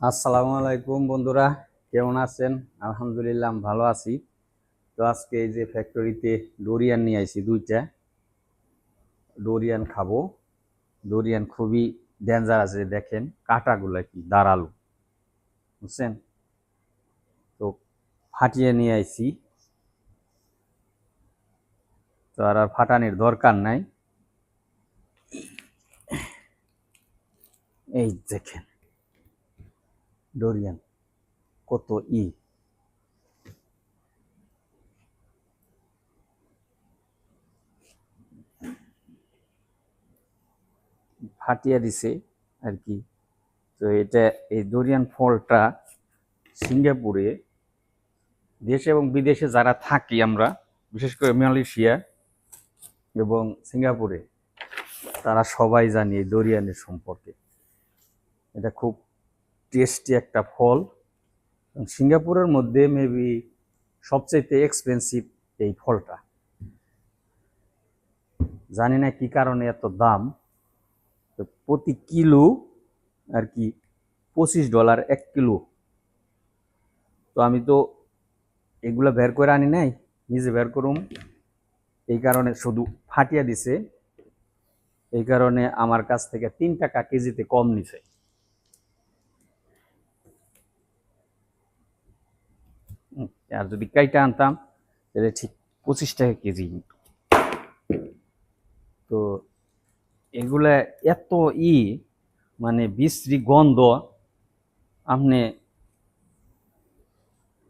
আসসালামু আলাইকুম বন্ধুরা, কেমন আছেন? আলহামদুলিল্লাহ ভালো আছি। তো আজকে এই যে ফ্যাক্টরিতে ডোরিয়ান নিয়ে আইছি দুইটা। ডোরিয়ান খাব। ডোরিয়ান খুবই ডেঞ্জার আছে দেখেন, কাঁটাগুলো কি দাঁড়াল। বুঝছেন? তো ফাটিয়ে নিয়ে আইছি। তো আর আর ফাটানির দরকার নাই। এই দেখেন। ডোরিয়ান কত ই ফাটিয়ে দিছে আর কি। তো এটা এই ডোরিয়ান ফলটা সিঙ্গাপুরে দেশে এবং বিদেশে যারা থাকি আমরা, বিশেষ করে মালয়েশিয়া এবং সিঙ্গাপুরে, তারা সবাই জানি এই ডোরিয়ানের সম্পর্কে। এটা খুব টেস্টি একটা ফল। সিঙ্গাপুরের মধ্যে মেবি সবচেয়ে এক্সপেন্সিভ এই ফলটা। জানি না কি কারণে এত দাম। তো প্রতি কিলো আর কি পঁচিশ ডলার এক কিলো। তো আমি তো এগুলো বের করে আনি নাই, নিজে বের করুম। এই কারণে শুধু ফাটিয়া দিছে। এই কারণে আমার কাছ থেকে তিন টাকা কেজিতে কম নিছে হুম, আর যদি কাইটা আনতাম, তাহলে ঠিক পঁচিশ টাকা কেজি। তো এগুলা এত ই মানে বিশ্রী গন্ধ, আপনি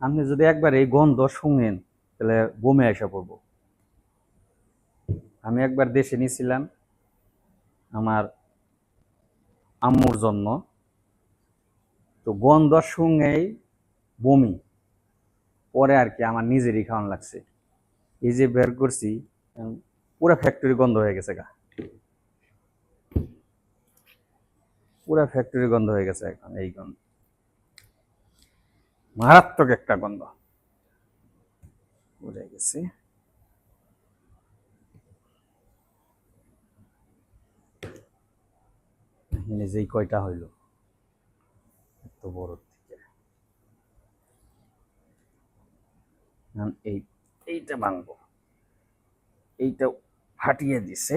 আপনি যদি একবার এই গন্ধ শুনেন, তাহলে বমে আসা পড়ব। আমি একবার দেশে নিয়েছিলাম, আমার আম্মুর জন্য। তো গন্ধ শুনেই বমি। পরে আর কি আমার নিজেরই খাওয়ান লাগছে। এই যে বের করছি পুরা ফ্যাক্টরি গন্ধ হয়ে গেছে গা। পুরা ফ্যাক্টরি গন্ধ হয়ে গেছে এখন এই গন্ধ। মারাত্মক একটা গন্ধ। বুঝে গেছে। যেই কয়টা হইল, এত বড় থেকে এখন এই এইটা ভাঙবো। এইটা ফাটিয়ে দিছে।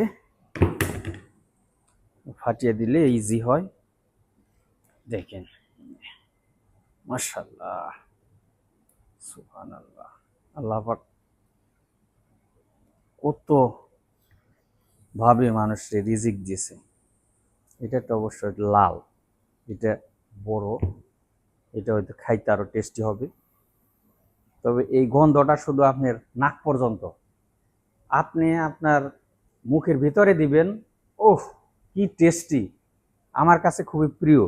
ফাটিয়ে দিলে ইজি হয়। দেখেন। মাশাল্লাহ সুহান আল্লাহ আল্লাহ কত ভাবে মানুষের রিজিক দিয়েছে এটা তো অবশ্যই লাল। এটা বড়। এটা হয়তো খাইতে আরও টেস্টি হবে। তবে এই গন্ধটা শুধু আপনার নাক পর্যন্ত। আপনি আপনার মুখের ভিতরে দিবেন ওহ কি টেস্টি আমার কাছে খুবই প্রিয়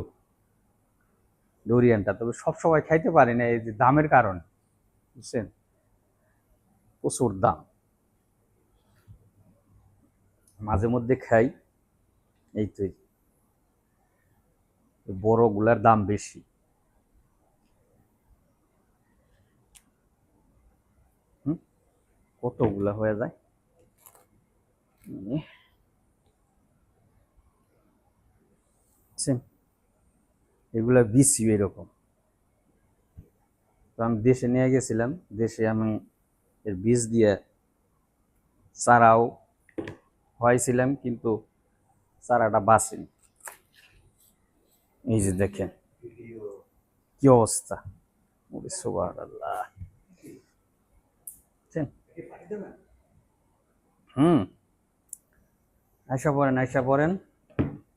ডোরিয়ানটা তবে সব সময় খাইতে পারি না, এই যে দামের কারণে। বুঝছেন? প্রচুর দাম। মাঝে মধ্যে খাই, এই তো বড়গুলার দাম বেশি। কতগুলা হয়ে যায়। বুঝছেন? এগুলা বিসি এরকম তো আমি দেশে নিয়ে গেছিলাম, দেশে আমি এর বীজ দিয়ে চারাও হয়েছিলাম, কিন্তু চারাটা বাঁচেনি এই যে দেখেন, কি অবস্থা সুবহানাল্লাহ বুঝছেন? হুম। আয়সা পড়েন আয়সা পড়েন।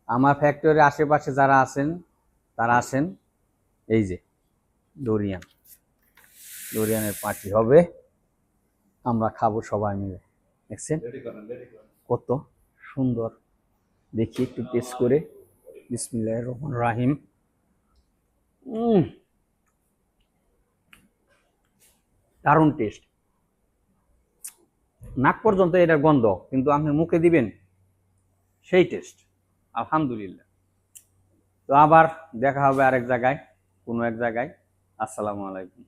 আমার ফ্যাক্টরির আশেপাশে যারা আছেন তারা আসেন এই যে ডোরিয়ান ডোরিয়ানের পার্টি হবে। আমরা খাব সবাই মিলে। দেখছেন? কত সুন্দর। দেখি একটু টেস্ট করে। বিসমিল্লাহ রহমান রাহিম। দারুণ টেস্ট। নাক পর্যন্ত এটার গন্ধ, কিন্তু আপনি মুখে দিবেন সেই টেস্ট আলহামদুলিল্লাহ। তো আবার দেখা হবে আরেক জায়গায়, কোনো এক জায়গায়। আসসালামু আলাইকুম।